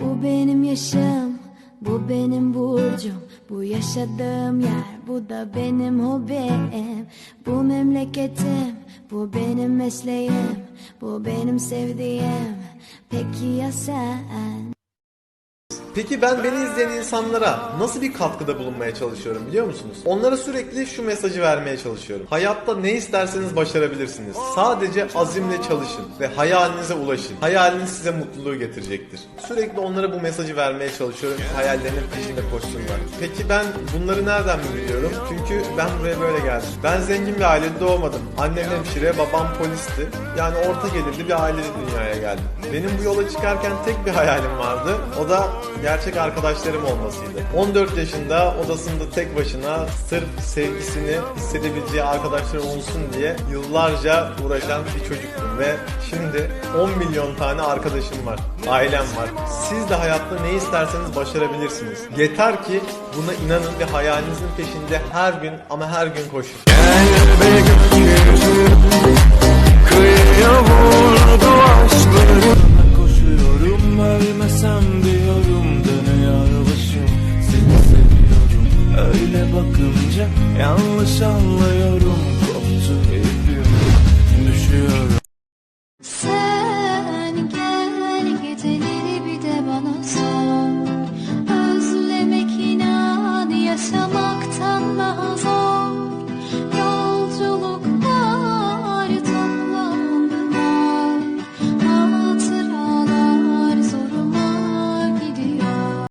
Bu benim yaşım, bu benim burcum Bu yaşadığım yer, bu da benim hobim Bu memleketim, bu benim mesleğim Bu benim sevdiğim, peki ya sen? Peki ben beni izleyen insanlara nasıl bir katkıda bulunmaya çalışıyorum biliyor musunuz? Onlara sürekli şu mesajı vermeye çalışıyorum. Hayatta ne isterseniz başarabilirsiniz. Sadece azimle çalışın ve hayalinize ulaşın. Hayaliniz size mutluluğu getirecektir. Sürekli onlara bu mesajı vermeye çalışıyorum hayallerinin peşinde koşsunlar. Peki ben bunları nereden biliyorum? Çünkü ben buraya böyle geldim. Ben zengin bir ailede doğmadım. Annem hemşire, babam polisti. Yani orta gelirli bir ailede dünyaya geldim. Benim bu yola çıkarken tek bir hayalim vardı. O da gerçek arkadaşlarım olmasıydı. 14 yaşında odasında tek başına sırf sevgisini hissedebileceği arkadaşları olsun diye yıllarca uğraşan bir çocuktum ve şimdi 10 milyon tane arkadaşım var. Ailem var. Siz de hayatta ne isterseniz başarabilirsiniz. Yeter ki buna inanın ve hayalinizin peşinde her gün ama her gün koşun. 养了伤了又